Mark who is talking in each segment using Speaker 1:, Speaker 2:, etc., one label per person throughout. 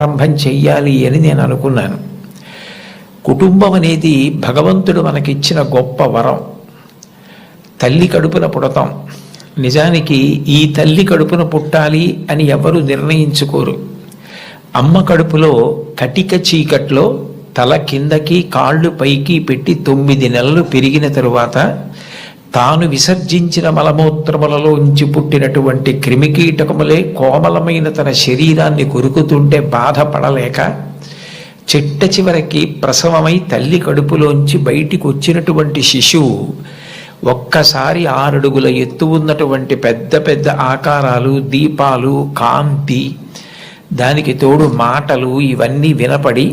Speaker 1: ప్రారంభం చెయ్యాలి అని నేను అనుకున్నాను. కుటుంబం అనేది భగవంతుడు మనకిచ్చిన గొప్ప వరం. తల్లి కడుపున పుడతాం. నిజానికి ఈ తల్లి కడుపున పుట్టాలి అని ఎవరు నిర్ణయించుకోరు. అమ్మ కడుపులో కటిక చీకట్లో తల కిందకి కాళ్ళు పైకి పెట్టి తొమ్మిది నెలలు పెరిగిన తరువాత తాను విసర్జించిన మలమూత్రములలో ఉంచి పుట్టినటువంటి క్రిమికీటకములే కోమలమైన తన శరీరాన్ని కొరుకుతుంటే బాధపడలేక చిట్ట చివరికి ప్రసవమై తల్లి కడుపులోంచి బయటికి వచ్చినటువంటి శిశువు ఒక్కసారి ఆరడుగుల ఎత్తు ఉన్నటువంటి పెద్ద పెద్ద ఆకారాలు దీపాలు కాంతి దానికి తోడు మాటలు ఇవన్నీ వినపడి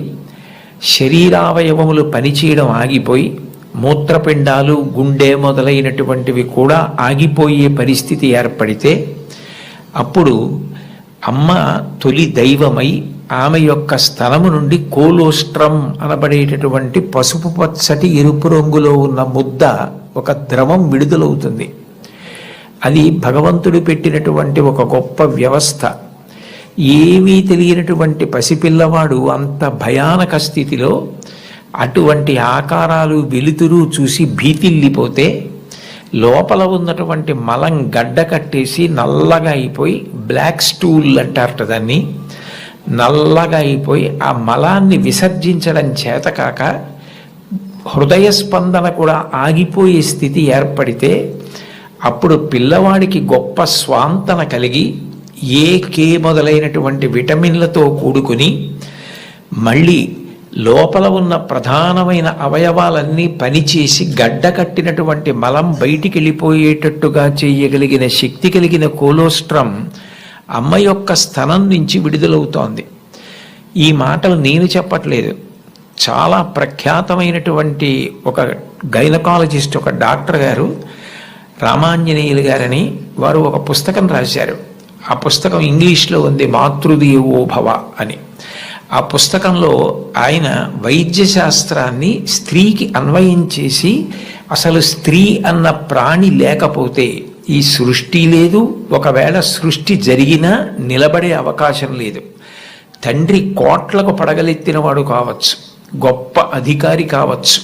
Speaker 1: శరీరావయవములు పనిచేయడం ఆగిపోయి మూత్రపిండాలు గుండె మొదలైనటువంటివి కూడా ఆగిపోయే పరిస్థితి ఏర్పడితే అప్పుడు అమ్మ తొలి దైవమై ఆమె యొక్క స్థలము నుండి కోలోస్ట్రం అనబడేటటువంటి పసుపు పచ్చటి ఎరుపు రంగులో ఉన్న ముద్ద ఒక ద్రవం విడుదలవుతుంది. అది భగవంతుడు పెట్టినటువంటి ఒక గొప్ప వ్యవస్థ. ఏమీ తెలియనటువంటి పసిపిల్లవాడు అంత భయానక స్థితిలో అటువంటి ఆకారాలు వెలుతురు చూసి భీతిల్లిపోతే లోపల ఉన్నటువంటి మలం గడ్డ కట్టేసి నల్లగా అయిపోయి బ్లాక్ స్టూల్ అంటారట దాన్ని. నల్లగా అయిపోయి ఆ మలాన్ని విసర్జించడం చేతకాక హృదయ స్పందన కూడా ఆగిపోయే స్థితి ఏర్పడితే అప్పుడు పిల్లవాడికి గొప్ప స్వాంతన కలిగి ఏ కే మొదలైనటువంటి విటమిన్లతో కూడుకుని మళ్ళీ లోపల ఉన్న ప్రధానమైన అవయవాలన్నీ పనిచేసి గడ్డ కట్టినటువంటి మలం బయటికి వెళ్ళిపోయేటట్టుగా చేయగలిగిన శక్తి కలిగిన కోలోస్ట్రం అమ్మ యొక్క స్థనం నుంచి విడుదలవుతోంది. ఈ మాటలు నేను చెప్పట్లేదు. చాలా ప్రఖ్యాతమైనటువంటి ఒక గైనకాలజిస్ట్ ఒక డాక్టర్ గారు రామాంజనేయులు గారని వారు ఒక పుస్తకం రాశారు. ఆ పుస్తకం ఇంగ్లీష్లో ఉంది మాతృదేవోభవ అని. ఆ పుస్తకంలో ఆయన వైద్య శాస్త్రాన్ని స్త్రీకి అన్వయం చేసి అసలు స్త్రీ అన్న ప్రాణి లేకపోతే ఈ సృష్టి లేదు. ఒకవేళ సృష్టి జరిగినా నిలబడే అవకాశం లేదు. తండ్రి కోట్లకు పడగలెత్తినవాడు కావచ్చు. గొప్ప అధికారి కావచ్చు.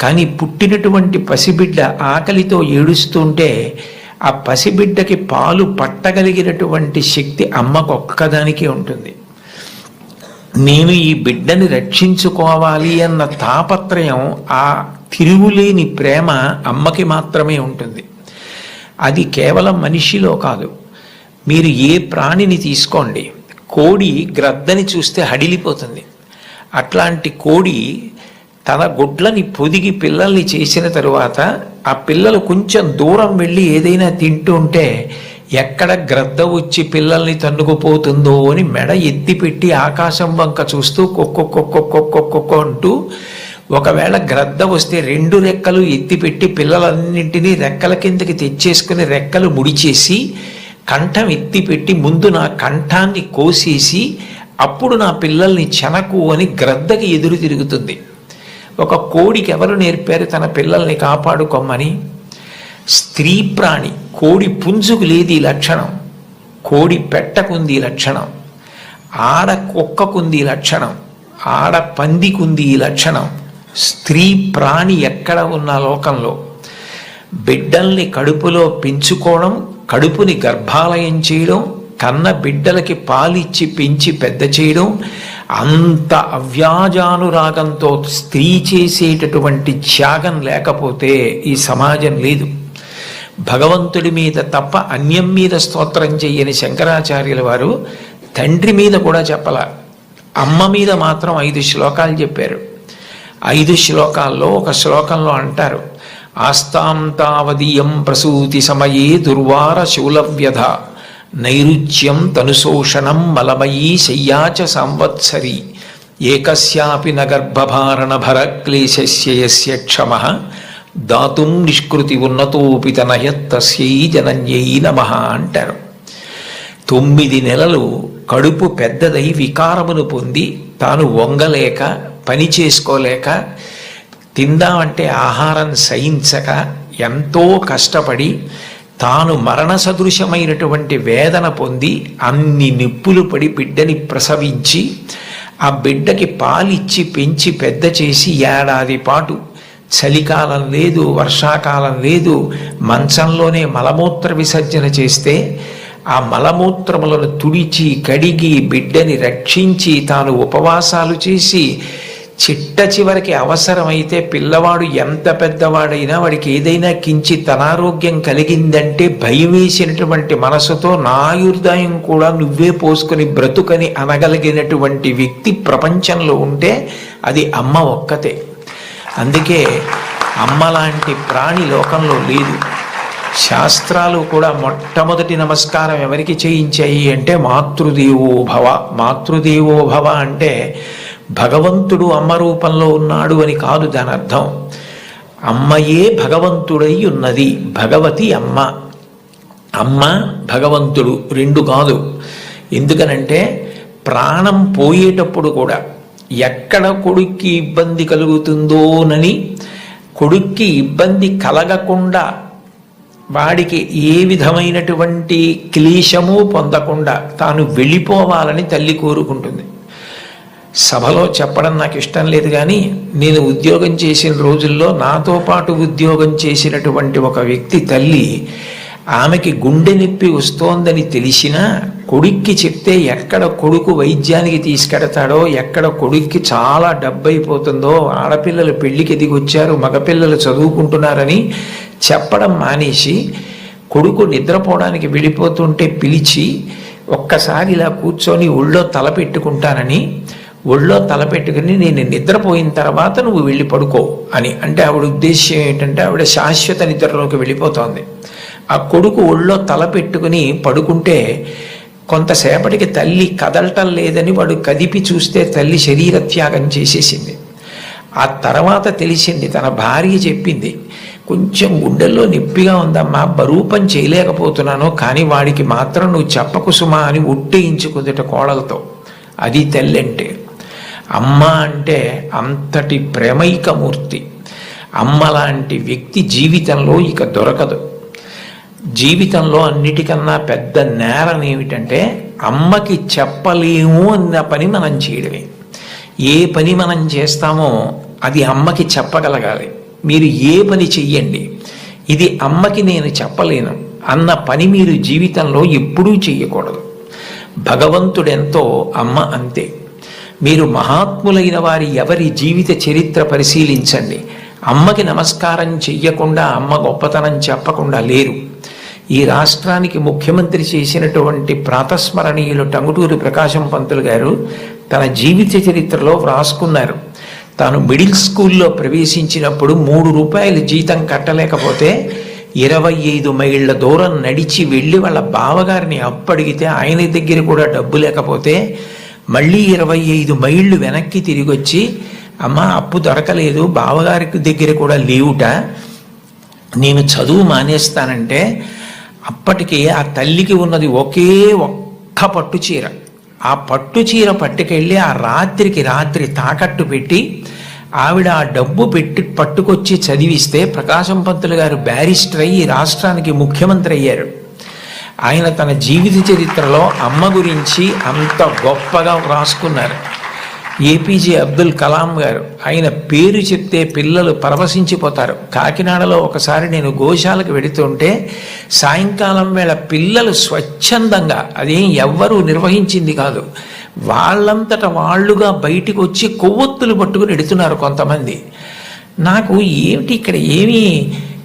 Speaker 1: కానీ పుట్టినటువంటి పసిబిడ్డ ఆకలితో ఏడుస్తుంటే ఆ పసిబిడ్డకి పాలు పట్టగలిగినటువంటి శక్తి అమ్మకు ఒక్కదానికే ఉంటుంది. నేను ఈ బిడ్డని రక్షించుకోవాలి అన్న తాపత్రయం ఆ తిరుగులేని ప్రేమ అమ్మకి మాత్రమే ఉంటుంది. అది కేవలం మనిషిలో కాదు. మీరు ఏ ప్రాణిని తీసుకోండి కోడి గ్రద్దని చూస్తే హడిలిపోతుంది. అట్లాంటి కోడి తన గుడ్లని పొదిగి పిల్లల్ని చేసిన తరువాత ఆ పిల్లలు కొంచెం దూరం వెళ్ళి ఏదైనా తింటూ ఉంటే ఎక్కడ గ్రద్ద వచ్చి పిల్లల్ని తన్నుకుపోతుందో అని మెడ ఎత్తిపెట్టి ఆకాశం వంక చూస్తూ కొక్కొక్కొక్కొక్కొక్కొక్కొ అంటూ ఒకవేళ గ్రద్ద వస్తే రెండు రెక్కలు ఎత్తిపెట్టి పిల్లలన్నింటినీ రెక్కల కిందకి తెచ్చేసుకుని రెక్కలు ముడిచేసి కంఠం ఎత్తిపెట్టి ముందు నా కంఠాన్ని కోసేసి అప్పుడు నా పిల్లల్ని చెనకు అని గ్రద్దకి ఎదురు తిరుగుతుంది. ఒక కోడికి ఎవరు నేర్పారు తన పిల్లల్ని కాపాడుకోమని? స్త్రీ ప్రాణి కోడి పుంజుకు లేదు ఈ లక్షణం. కోడి పెట్టకుంది ఈ లక్షణం. ఆడ కుక్కకుంది ఈ లక్షణం. ఆడ పందికుంది ఈ లక్షణం. స్త్రీ ప్రాణి ఎక్కడ ఉన్న లోకంలో. బిడ్డల్ని కడుపులో పెంచుకోవడం కడుపుని గర్భాలయం చేయడం కన్న బిడ్డలకి పాలిచ్చి పెంచి పెద్ద చేయడం అంత అవ్యాజానురాగంతో స్త్రీ చేసేటటువంటి త్యాగం లేకపోతే ఈ సమాజం లేదు. భగవంతుడి మీద తప్ప అన్యం మీద స్తోత్రం చెయ్యని శంకరాచార్యుల వారు తండ్రి మీద కూడా చెప్పల. అమ్మ మీద మాత్రం ఐదు శ్లోకాలు చెప్పారు. ఐదు శ్లోకాల్లో ఒక శ్లోకంలో అంటారు ఆస్తాంతావదీయం ప్రసూతి సమయే దుర్వార శూలవ్యధ నైరుచ్యం తనుశోషణం మలమయీ శయ్యాచ సంవత్సరి ఏకస్యాపి నగర్భభారణ భరక్లేశస్య క్షమ దాతుం నిష్కృతి ఉన్నతోపి తనయత్తస్యై జనన్యై నమ అంటారు. తొమ్మిది నెలలు కడుపు పెద్దదై వికారమును పొంది తాను వంగలేక పని చేసుకోలేక తిందామంటే ఆహారం సహించక ఎంతో కష్టపడి తాను మరణ సదృశమైనటువంటి వేదన పొంది అన్ని నిప్పులు పడి బిడ్డని ప్రసవించి ఆ బిడ్డకి పాలిచ్చి పెంచి పెద్ద చేసి ఏడాది పాటు చలికాలం లేదు వర్షాకాలం లేదు మంచంలోనే మలమూత్ర విసర్జన చేస్తే ఆ మలమూత్రములను తుడిచి కడిగి బిడ్డని రక్షించి తాను ఉపవాసాలు చేసి చిట్ట చివరికి అవసరమైతే పిల్లవాడు ఎంత పెద్దవాడైనా వాడికి ఏదైనా కించిత్ అనారోగ్యం కలిగిందంటే భయం వేసినటువంటి మనసుతో నాయుర్దాయం కూడా నువ్వే పోసుకొని బ్రతుకని అనగలిగినటువంటి వ్యక్తి ప్రపంచంలో ఉంటే అది అమ్మ ఒక్కతే. అందుకే అమ్మ లాంటి ప్రాణి లోకంలో లేదు. శాస్త్రాలు కూడా మొట్టమొదటి నమస్కారం ఎవరికి చేయించాయి అంటే మాతృదేవో భవ. మాతృదేవో భవ అంటే భగవంతుడు అమ్మ రూపంలో ఉన్నాడు అని కాదు దాని అర్థం. అమ్మయే భగవంతుడై ఉన్నది. భగవతి అమ్మ. అమ్మ భగవంతుడు రెండు కాదు. ఎందుకనంటే ప్రాణం పోయేటప్పుడు కూడా ఎక్కడ కొడుక్కి ఇబ్బంది కలుగుతుందోనని కొడుక్కి ఇబ్బంది కలగకుండా వాడికి ఏ విధమైనటువంటి క్లేశము పొందకుండా తాను వెళ్ళిపోవాలని తల్లి కోరుకుంటుంది. సభలో చెప్పడం నాకు ఇష్టం లేదు కానీ నేను ఉద్యోగం చేసిన రోజుల్లో నాతో పాటు ఉద్యోగం చేసినటువంటి ఒక వ్యక్తి తల్లి ఆమెకి గుండె నొప్పి వస్తోందని తెలిసినా కొడుక్కి చెప్తే ఎక్కడ కొడుకు వైద్యానికి తీసుకెడతాడో ఎక్కడ కొడుక్కి చాలా డబ్బైపోతుందో ఆడపిల్లలు పెళ్ళికి ఎదిగొచ్చారు మగపిల్లలు చదువుకుంటున్నారని చెప్పడం మానేసి కొడుకు నిద్రపోవడానికి వెళ్ళిపోతుంటే పిలిచి ఒక్కసారి ఇలా కూర్చొని ఒళ్ళో తల పెట్టుకుంటానని ఒళ్ళో తల పెట్టుకుని నేను నిద్రపోయిన తర్వాత నువ్వు వెళ్ళి పడుకో అని. అంటే ఆవిడ ఉద్దేశ్యం ఏంటంటే ఆవిడ శాశ్వత నిద్రలోకి వెళ్ళిపోతోంది. ఆ కొడుకు ఒళ్ళో తల పెట్టుకుని పడుకుంటే కొంతసేపటికి తల్లి కదలటం లేదని వాడు కదిపి చూస్తే తల్లి శరీర త్యాగం చేసేసింది. ఆ తర్వాత తెలిసింది తన భార్య చెప్పింది కొంచెం గుండెల్లో నొప్పిగా ఉందమ్మా బరూపం చేయలేకపోతున్నాను కానీ వాడికి మాత్రం నువ్వు చెప్పకు సుమా అని ఉట్టేయించుకుందిట కోడలతో. అది తల్లి అంటే అమ్మ అంటే అంతటి ప్రేమైకమూర్తి అమ్మ లాంటి వ్యక్తి జీవితంలో ఇక దొరకదు. జీవితంలో అన్నిటికన్నా పెద్ద నేరం ఏమిటంటే అమ్మకి చెప్పలేము అన్న పని మనం చేయడమే. ఏ పని మనం చేస్తామో అది అమ్మకి చెప్పగలగాలి. మీరు ఏ పని చెయ్యండి ఇది అమ్మకి నేను చెప్పలేను అన్న పని మీరు జీవితంలో ఎప్పుడూ చెయ్యకూడదు. భగవంతుడెంతో అమ్మ అంతే. మీరు మహాత్ములైన వారి ఎవరి జీవిత చరిత్ర పరిశీలించండి. అమ్మకి నమస్కారం చెయ్యకుండా అమ్మ గొప్పతనం చెప్పకుండా లేరు. ఈ రాష్ట్రానికి ముఖ్యమంత్రి చేసినటువంటి ప్రాతస్మరణీయులు టంగుటూరి ప్రకాశం పంతులు గారు తన జీవిత చరిత్రలో వ్రాసుకున్నారు. తాను మిడిల్ స్కూల్లో ప్రవేశించినప్పుడు మూడు రూపాయలు జీతం కట్టలేకపోతే ఇరవై ఐదు మైళ్ళ దూరం నడిచి వెళ్ళి వాళ్ళ బావగారిని అప్పడిగితే ఆయన దగ్గర కూడా డబ్బు లేకపోతే మళ్ళీ ఇరవై ఐదు మైళ్ళు వెనక్కి తిరిగి వచ్చి అమ్మ అప్పు దొరకలేదు బావగారికి దగ్గర కూడా లేవుట. నేను చదువు మానేస్తానంటే అప్పటికి ఆ తల్లికి ఉన్నది ఒకే ఒక్క పట్టు చీర. ఆ పట్టు చీర పట్టుకెళ్ళి ఆ రాత్రికి రాత్రి తాకట్టు పెట్టి ఆవిడ ఆ డబ్బు పెట్టి పట్టుకొచ్చి చదివిస్తే ప్రకాశం పంతులు గారు బ్యారిస్టర్ అయ్యి రాష్ట్రానికి ముఖ్యమంత్రి అయ్యారు. ఆయన తన జీవిత చరిత్రలో అమ్మ గురించి అంత గొప్పగా వ్రాసుకున్నారు. ఏపీజే అబ్దుల్ కలాం గారు ఆయన పేరు చెప్తే పిల్లలు పరవశించిపోతారు. కాకినాడలో ఒకసారి నేను గోశాలకు వెడుతుంటే సాయంకాలం వేళ పిల్లలు స్వచ్ఛందంగా అదేం ఎవ్వరూ నిర్వహించింది కాదు వాళ్ళంతట వాళ్ళుగా బయటికి వచ్చి కొవ్వొత్తులు పట్టుకుని ఎడుతున్నారు కొంతమంది. నాకు ఏమిటి ఇక్కడ ఏమీ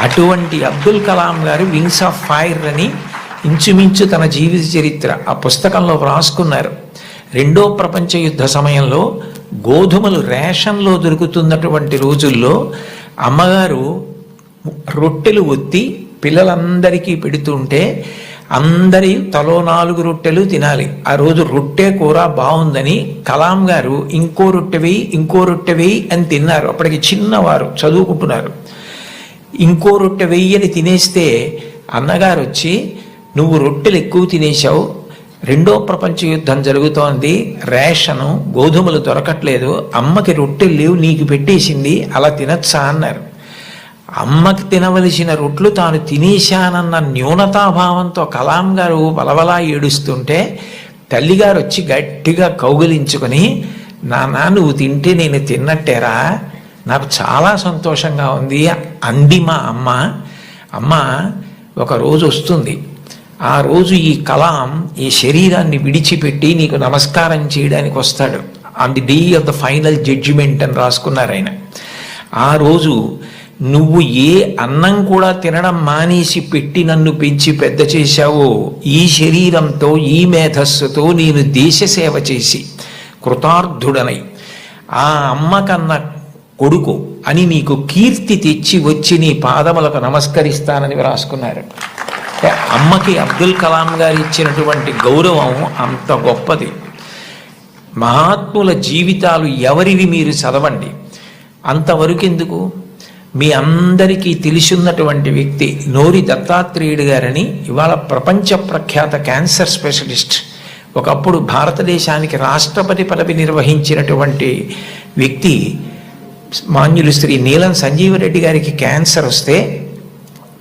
Speaker 1: అటువంటి అబ్దుల్ కలాం గారు వింగ్స్ ఆఫ్ ఫైర్ అని ఇంచుమించు తన జీవిత చరిత్ర ఆ పుస్తకంలో వ్రాసుకున్నారు. రెండో ప్రపంచ యుద్ధ సమయంలో గోధుమలు రేషన్లో దొరుకుతున్నటువంటి రోజుల్లో అమ్మగారు రొట్టెలు ఒత్తి పిల్లలందరికీ పెడుతుంటే అందరి తలో నాలుగు రొట్టెలు తినాలి. ఆ రోజు రొట్టె కూర బాగుందని కలాం గారు ఇంకో రొట్టె వేయి ఇంకో రొట్టె వేయి అని తిన్నారు. అప్పటికి చిన్నవారు చదువుకుంటున్నారు. ఇంకో రొట్టె వెయ్యని తినేస్తే అన్నగారు వచ్చి నువ్వు రొట్టెలు ఎక్కువ తినేశావు. రెండో ప్రపంచ యుద్ధం జరుగుతోంది. రేషను గోధుమలు దొరకట్లేదు. అమ్మకి రొట్టెలు లేవు. నీకు పెట్టేసింది. అలా తినచ్చా? అన్నారు. అమ్మకి తినవలసిన రొట్లు తాను తినేశానన్న న్యూనతాభావంతో కలాం గారు వలవలా ఏడుస్తుంటే తల్లిగారు వచ్చి గట్టిగా కౌగిలించుకొని నాన్న నువ్వు తింటే నేను తిన్నట్టేరా. నాకు చాలా సంతోషంగా ఉంది. అంది మా అమ్మ. అమ్మ ఒక రోజు వస్తుంది. ఆ రోజు ఈ కలాం ఈ శరీరాన్ని విడిచిపెట్టి నీకు నమస్కారం చేయడానికి వస్తాడు. On the day of the final judgement అని రాసుకున్నారు ఆయన. ఆ రోజు నువ్వు ఏ అన్నం కూడా తినడం మానేసి పెట్టి నన్ను పెంచి పెద్ద చేశావో ఈ శరీరంతో ఈ మేధస్సుతో నేను దేశ సేవ చేసి కృతార్థుడనై. ఆ అమ్మ కన్న కొడుకు అని నీకు కీర్తి తెచ్చి వచ్చి నీ పాదములకు నమస్కరిస్తానని వ్రాసుకున్నారు. అమ్మకి అబ్దుల్ కలాం గారు ఇచ్చినటువంటి గౌరవం అంత గొప్పది. మహాత్ముల జీవితాలు ఎవరివి మీరు చదవండి. అంతవరకు ఎందుకు మీ అందరికీ తెలిసిన్నటువంటి వ్యక్తి నోరి దత్తాత్రేయుడు గారని ఇవాళ ప్రపంచ ప్రఖ్యాత క్యాన్సర్ స్పెషలిస్ట్ ఒకప్పుడు భారతదేశానికి రాష్ట్రపతి పదవి నిర్వహించినటువంటి వ్యక్తి మాన్యులు శ్రీ నీలం సంజీవరెడ్డి గారికి క్యాన్సర్ వస్తే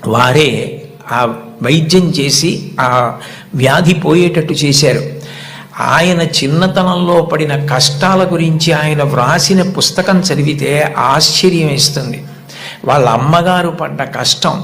Speaker 1: వారే ఆ వైద్యం చేసి ఆ వ్యాధి పోయేటట్టు చేశారు. ఆయన చిన్నతనంలో పడిన కష్టాల గురించి ఆయన వ్రాసిన పుస్తకం చదివితే ఆశ్చర్యం ఇస్తుంది వాళ్ళ అమ్మగారు పడ్డ కష్టం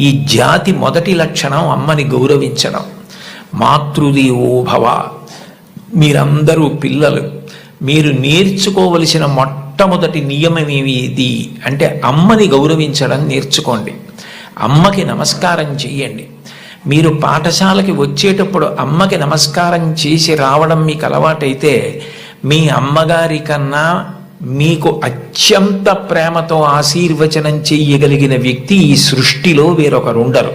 Speaker 1: ఈ జాతి మొదటి లక్షణం అమ్మని గౌరవించడం. మాతృదేవో భవ. మీరందరూ పిల్లలు. మీరు నేర్చుకోవలసిన మొట్టమొదటి నియమం ఏది? అంటే అమ్మని గౌరవించడం నేర్చుకోండి. అమ్మకి నమస్కారం చేయండి. మీరు పాఠశాలకి వచ్చేటప్పుడు అమ్మకి నమస్కారం చేసి రావడం మీకు అలవాటైతే మీ అమ్మగారి కన్నా మీకు అత్యంత ప్రేమతో ఆశీర్వచనం చెయ్యగలిగిన వ్యక్తి ఈ సృష్టిలో వేరొకరు ఉండరు.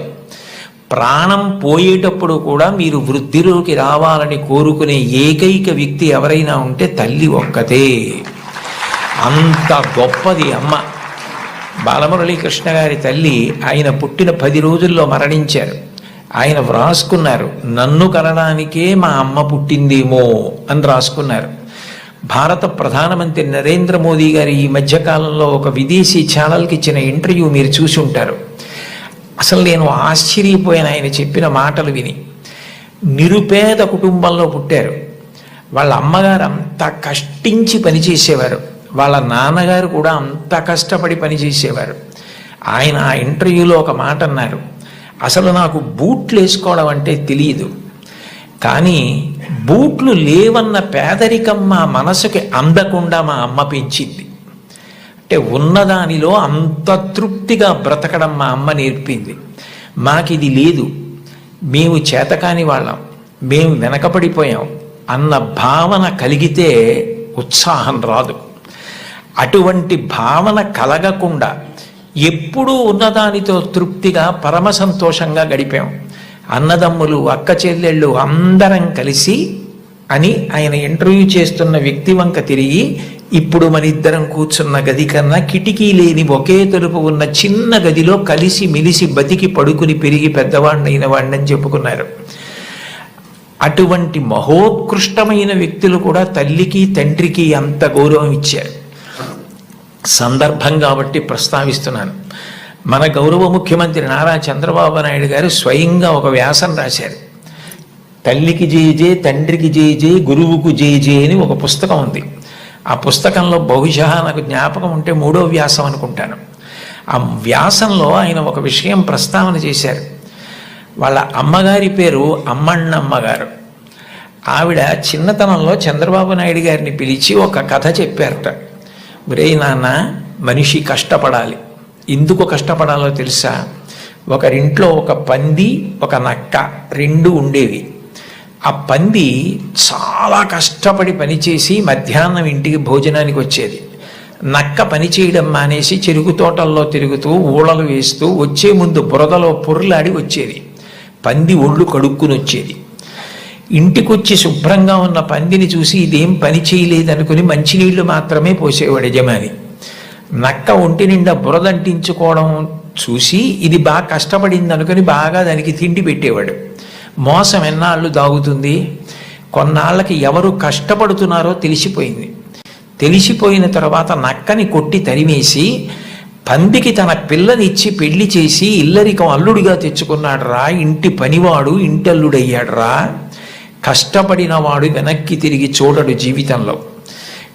Speaker 1: ప్రాణం పోయేటప్పుడు కూడా మీరు వృద్ధిలోకి రావాలని కోరుకునే ఏకైక వ్యక్తి ఎవరైనా ఉంటే తల్లి ఒక్కతే. అంత గొప్పది అమ్మ. బాలమురళీకృష్ణ గారి తల్లి ఆయన పుట్టిన పది రోజుల్లో మరణించారు. ఆయన వ్రాసుకున్నారు నన్ను కనడానికే మా అమ్మ పుట్టిందేమో అని రాసుకున్నారు భారత ప్రధానమంత్రి నరేంద్ర మోదీ గారి ఈ మధ్యకాలంలో ఒక విదేశీ ఛానల్కి ఇచ్చిన ఇంటర్వ్యూ మీరు చూసి ఉంటారు. అసలు నేను ఆశ్చర్యపోయిన ఆయన చెప్పిన మాటలు విని. నిరుపేద కుటుంబంలో పుట్టారు. వాళ్ళ అమ్మగారు అంత కష్టించి పనిచేసేవారు. వాళ్ళ నాన్నగారు కూడా అంత కష్టపడి పనిచేసేవారు. ఆయన ఆ ఇంటర్వ్యూలో ఒక మాట అన్నారు. అసలు నాకు బూట్లు వేసుకోవడం అంటే తెలియదు. కానీ బూట్లు లేవన్న పేదరికం మా మనసుకి అందకుండా మా అమ్మ పెంచింది. అంటే ఉన్నదానిలో అంత తృప్తిగా బ్రతకడం మా అమ్మ నేర్పింది. మాకు ఇది లేదు. మేము చేతకాని వాళ్ళం. మేము వెనకపడిపోయాం అన్న భావన కలిగితే ఉత్సాహం రాదు. అటువంటి భావన కలగకుండా ఎప్పుడూ ఉన్నదానితో తృప్తిగా పరమ సంతోషంగా గడిపాం. అన్నదమ్ములు అక్క చెల్లెళ్ళు అందరం కలిసి అని ఆయన ఇంటర్వ్యూ చేస్తున్న వ్యక్తి వంక తిరిగి ఇప్పుడు మన ఇద్దరం కూర్చున్న గది కన్నా కిటికీ లేని ఒకే తలుపు ఉన్న చిన్న గదిలో కలిసి మిలిసి బతికి పడుకుని పెరిగి పెద్దవాడినైన వాడిని చెప్పుకున్నారు. అటువంటి మహోత్కృష్టమైన వ్యక్తులు కూడా తల్లికి తండ్రికి అంత గౌరవం ఇచ్చారు. సందర్భం కాబట్టి ప్రస్తావిస్తున్నాను. మన గౌరవ ముఖ్యమంత్రి నారా చంద్రబాబు నాయుడు గారు స్వయంగా ఒక వ్యాసం రాశారు. తల్లికి జేజే తండ్రికి జేజే గురువుకు జేజే అని ఒక పుస్తకం ఉంది. ఆ పుస్తకంలో బహుశా నాకు జ్ఞాపకం ఉంటే మూడో వ్యాసం అనుకుంటాను. ఆ వ్యాసంలో ఆయన ఒక విషయం ప్రస్తావన చేశారు. వాళ్ళ అమ్మగారి పేరు అమ్మన్నమ్మగారు ఆవిడ చిన్నతనంలో చంద్రబాబు నాయుడు గారిని పిలిచి ఒక కథ చెప్పారట. ఒరే నాన్న మనిషి కష్టపడాలి. ఎందుకు కష్టపడాలో తెలుసా? ఒకరింట్లో ఒక పంది ఒక నక్క రెండు ఉండేవి. ఆ పంది చాలా కష్టపడి పనిచేసి మధ్యాహ్నం ఇంటికి భోజనానికి వచ్చేది. నక్క పని చేయడం మానేసి చెరుకు తోటల్లో తిరుగుతూ ఊళలు వేస్తూ వచ్చే ముందు బురదలో పొర్లాడి వచ్చేది. పంది ఒళ్ళు కడుక్కుని వచ్చేది. ఇంటికొచ్చి శుభ్రంగా ఉన్న పందిని చూసి ఇదేం పని చేయలేదనుకుని మంచినీళ్ళు మాత్రమే పోసేవాడు యజమాని. నక్క ఒంటి నిండా బురదంటించుకోవడం చూసి ఇది బాగా కష్టపడింది అనుకుని బాగా దానికి తిండి పెట్టేవాడు. మోసం ఎన్నాళ్ళు దాగుతుంది? కొన్నాళ్ళకి ఎవరు కష్టపడుతున్నారో తెలిసిపోయింది. తెలిసిపోయిన తర్వాత నక్కని కొట్టి తరిమేసి పందికి తన పిల్లనిచ్చి పెళ్ళి చేసి ఇల్లరికం అల్లుడిగా తెచ్చుకున్నాడు రా ఇంటి పనివాడు ఇంటల్లుడయ్యాడు రా కష్టపడిన వాడు వెనక్కి తిరిగి చూడడు జీవితంలో.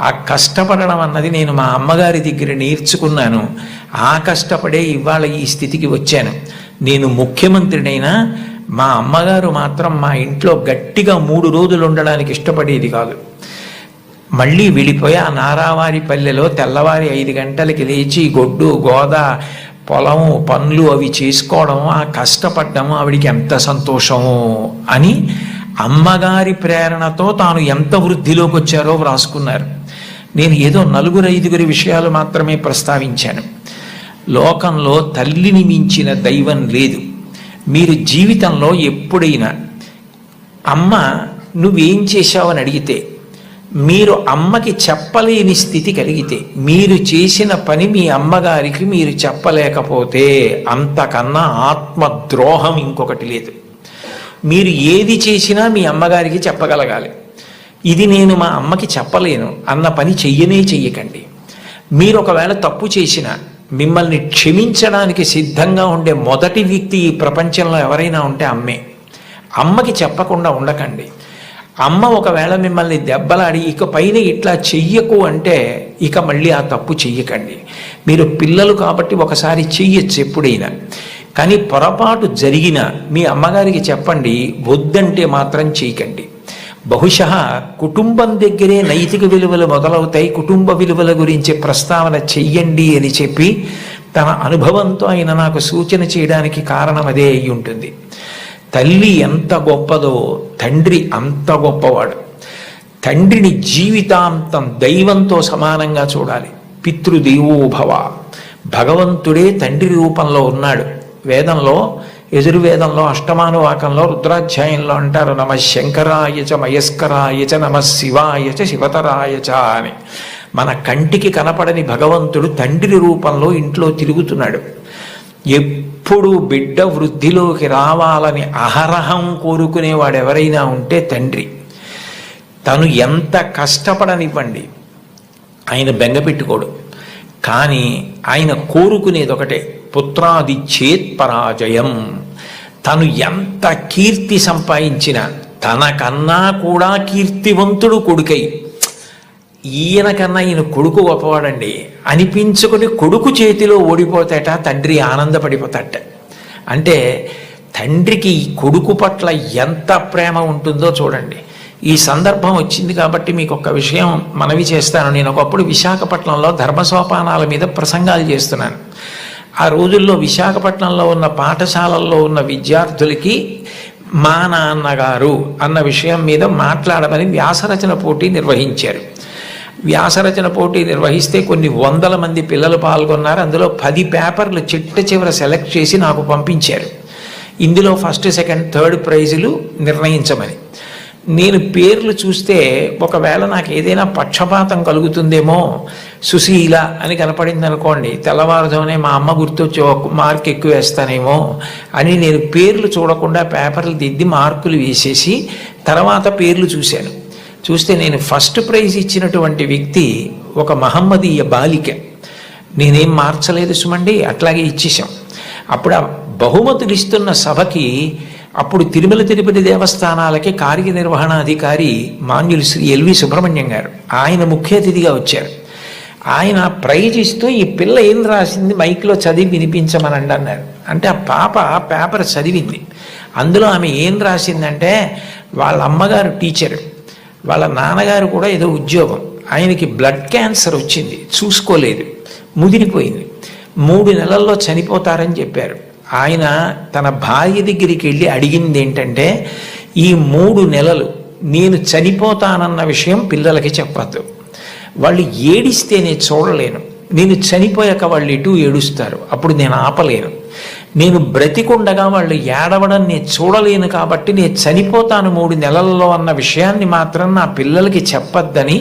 Speaker 1: ఆ కష్టపడడం అన్నది నేను మా అమ్మగారి దగ్గర నేర్చుకున్నాను. ఆ కష్టపడే ఇవాళ ఈ స్థితికి వచ్చాను. నేను ముఖ్యమంత్రినైనా మా అమ్మగారు మాత్రం మా ఇంట్లో గట్టిగా మూడు రోజులు ఉండడానికి ఇష్టపడేది కాదు. మళ్ళీ వెళ్ళిపోయి ఆ నారావారి పల్లెలో తెల్లవారి ఐదు గంటలకి లేచి గొడ్డు గోద పొలం పనులు అవి చేసుకోవడం ఆ కష్టపడ్డము ఆవిడికి ఎంత సంతోషము అని అమ్మగారి ప్రేరణతో తాను ఎంత వృద్ధిలోకి వచ్చారో వ్రాసుకున్నారు. నేను ఏదో నలుగురు ఐదుగురి విషయాలు మాత్రమే ప్రస్తావించాను. లోకంలో తల్లిని మించిన దైవం లేదు. మీరు జీవితంలో ఎప్పుడైనా అమ్మ నువ్వేం చేశావని అడిగితే మీరు అమ్మకి చెప్పలేని స్థితి కలిగితే మీరు చేసిన పని మీ అమ్మగారికి మీరు చెప్పలేకపోతే అంతకన్నా ఆత్మద్రోహం ఇంకొకటి లేదు. మీరు ఏది చేసినా మీ అమ్మగారికి చెప్పగలగాలి. ఇది నేను మా అమ్మకి చెప్పలేను అన్న పని చెయ్యనే చెయ్యకండి. మీరు ఒకవేళ తప్పు చేసిన మిమ్మల్ని క్షమించడానికి సిద్ధంగా ఉండే మొదటి వ్యక్తి ఈ ప్రపంచంలో ఎవరైనా ఉంటే అమ్మే. అమ్మకి చెప్పకుండా ఉండకండి. అమ్మ ఒకవేళ మిమ్మల్ని దెబ్బలాడి ఇక పైన ఇట్లా చెయ్యకు అంటే ఇక మళ్ళీ ఆ తప్పు చెయ్యకండి. మీరు పిల్లలు కాబట్టి ఒకసారి చెయ్యొచ్చు ఎప్పుడైనా. కానీ పొరపాటు జరిగిన మీ అమ్మగారికి చెప్పండి వద్దంటే మాత్రం చేయకండి బహుశ కుటుంబం దగ్గరే నైతిక విలువలు మొదలవుతాయి. కుటుంబ విలువల గురించి ప్రస్తావన చెయ్యండి అని చెప్పి తన అనుభవంతో ఆయన నాకు సూచన చేయడానికి కారణం అదే అయి ఉంటుంది. తల్లి ఎంత గొప్పదో తండ్రి అంత గొప్పవాడు. తండ్రిని జీవితాంతం దైవంతో సమానంగా చూడాలి. పితృదేవోభవ. భగవంతుడే తండ్రి రూపంలో ఉన్నాడు. వేదంలో యజుర్వేదంలో అష్టమానువాకంలో రుద్రాధ్యాయంలో అంటారు నమ శంకరాయచ మయస్కరాయచ నమ శివాయచ శివతరాయచ అని. మన కంటికి కనపడని భగవంతుడు తండ్రి రూపంలో ఇంట్లో తిరుగుతున్నాడు. ఎప్పుడు బిడ్డ వృద్ధిలోకి రావాలని అహరహం కోరుకునేవాడు ఎవరైనా ఉంటే తండ్రి. తను ఎంత కష్టపడనివ్వండి ఆయన బెంగపెట్టుకోడు కానీ ఆయన కోరుకునేది ఒకటే పుత్రాది చేత్ పరాజయం. తను ఎంత కీర్తి సంపాదించిన తనకన్నా కూడా కీర్తివంతుడు కొడుకై. ఈయన కన్నా ఈయన కొడుకు గొప్పవాడండి. అనిపించుకుని కొడుకు చేతిలో ఓడిపోతాట తండ్రి ఆనందపడిపోతాట. అంటే తండ్రికి కొడుకు పట్ల ఎంత ప్రేమ ఉంటుందో చూడండి. ఈ సందర్భం వచ్చింది కాబట్టి మీకు ఒక విషయం మనవి చేస్తాను. నేను ఒకప్పుడు విశాఖపట్నంలో ధర్మసోపానాల మీద ప్రసంగాలు చేస్తున్నాను. ఆ రోజుల్లో విశాఖపట్నంలో ఉన్న పాఠశాలల్లో ఉన్న విద్యార్థులకి మా నాన్నగారు అన్న విషయం మీద మాట్లాడమని వ్యాసరచన పోటీ నిర్వహించారు. వ్యాసరచన పోటీ నిర్వహిస్తే కొన్ని వందల మంది పిల్లలు పాల్గొన్నారు. అందులో పది పేపర్లు చిట్ట చివర సెలెక్ట్ చేసి నాకు పంపించారు. ఇందులో ఫస్ట్ సెకండ్ థర్డ్ ప్రైజులు నిర్ణయించమని. నేను పేర్లు చూస్తే ఒకవేళ నాకు ఏదైనా పక్షపాతం కలుగుతుందేమో సుశీల అని కనపడింది అనుకోండి తెల్లవారుజామునే మా అమ్మ గుర్తొచ్చి ఒక మార్క్ ఎక్కువ వేస్తానేమో అని నేను పేర్లు చూడకుండా పేపర్లు దిద్ది మార్కులు వేసేసి తర్వాత పేర్లు చూశాను. చూస్తే నేను ఫస్ట్ ప్రైజ్ ఇచ్చినటువంటి వ్యక్తి ఒక మహమ్మదీయ బాలిక. నేనేం మార్చలేదు సుమండి అట్లాగే ఇచ్చేసాం అప్పుడు ఆ బహుమతులు ఇస్తున్న సభకి అప్పుడు తిరుమల తిరుపతి దేవస్థానాలకి కార్యనిర్వహణాధికారి మాన్యులు శ్రీ ఎల్వి సుబ్రహ్మణ్యం గారు. ఆయన ముఖ్య అతిథిగా వచ్చారు. ఆయన ప్రైజ్ ఇస్తూ ఈ పిల్ల ఏం రాసింది? మైక్లో చదివి వినిపించమనండి అన్నారు. అంటే ఆ పాప పేపర్ చదివింది. అందులో ఆమె ఏం రాసిందంటే వాళ్ళ అమ్మగారు టీచర్ వాళ్ళ నాన్నగారు కూడా ఏదో ఉద్యోగం. ఆయనకి బ్లడ్ క్యాన్సర్ వచ్చింది. చూసుకోలేదు. ముదిరిపోయింది. మూడు నెలల్లో చనిపోతారని చెప్పారు. ఆయన తన భార్య దగ్గరికి వెళ్ళి అడిగింది ఏంటంటే ఈ మూడు నెలలు నేను చనిపోతానన్న విషయం పిల్లలకి చెప్పద్దు. వాళ్ళు ఏడిస్తే నేను చూడలేను. నేను చనిపోయాక వాళ్ళు ఎటు ఏడుస్తారు? అప్పుడు నేను ఆపలేను. నేను బ్రతికుండగా వాళ్ళు ఏడవడం నేను చూడలేను కాబట్టి నేను చనిపోతాను మూడు నెలల్లో అన్న విషయాన్ని మాత్రం నా పిల్లలకి చెప్పొద్దని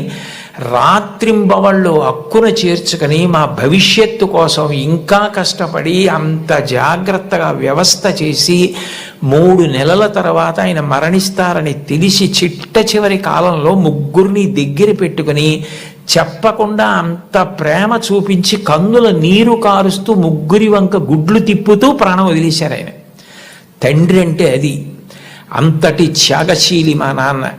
Speaker 1: రాత్రింబవళ్ళు హక్కున చేర్చుకొని మా భవిష్యత్తు కోసం ఇంకా కష్టపడి అంత జాగ్రత్తగా వ్యవస్థ చేసి మూడు నెలల తర్వాత ఆయన మరణిస్తారని తెలిసి చిట్ట చివరి కాలంలో ముగ్గురిని దగ్గర పెట్టుకుని చెప్పకుండా అంత ప్రేమ చూపించి కన్నుల నీరు కారుస్తూ ముగ్గురి వంక గుడ్లు తిప్పుతూ ప్రాణం వదిలేశారు ఆయన. తండ్రి అంటే అది. అంతటి త్యాగశీలి మా నాన్న.